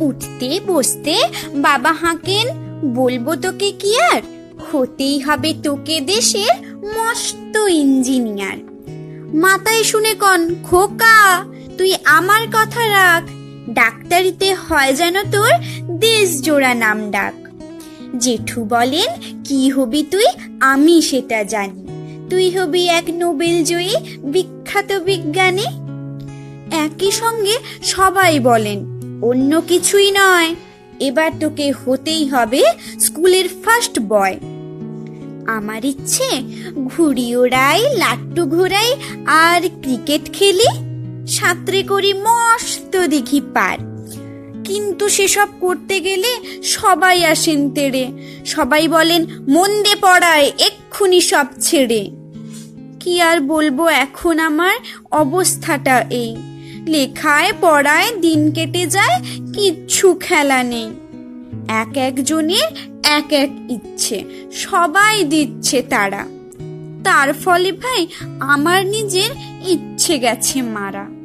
উঠতে, বসতে বাবা হাঁকেন, বলব তোকে কি আর? হতেই হবে তোকে দেশের মস্ত ইঞ্জিনিয়ার। মাথায় শুনে কন, খোকা, তুই আমার কথা রাখ, ডাক্তারিতে হয় যেন তোর দেশ জোড়া নাম ডাক। জেঠু বলেন, কি হবি তুই? আমি সেটা জানি। তুই হবি এক নোবেল জয়ী বিখ্যাত বিজ্ঞানী? একই সঙ্গে সবাই বলেন অন্য কিছুই নয়। এবার তোকে হতেই হবে স্কুলের ফার্স্ট বয় আমার ইচ্ছে ঘুড়ি ওড়াই লাট্টু ঘোরাই আর ক্রিকেট খেলি। সাঁতরে করি মস্ত দিঘি পার। কিন্তু সেসব করতে গেলে সবাই আসেন তেড়ে। সবাই বলেন, মন্দে পড়ায়, এক্ষুনি সব ছেড়ে। কি আর বলব এখন আমার অবস্থাটা এই। লেখায়, পড়ায় দিন কেটে যায়, কিচ্ছু খেলা নেই। এক একজনের এক এক ইচ্ছে, সবাই দিচ্ছে তারা। তার ফলে ভাই, আমার নিজের ইচ্ছে গেছে মারা।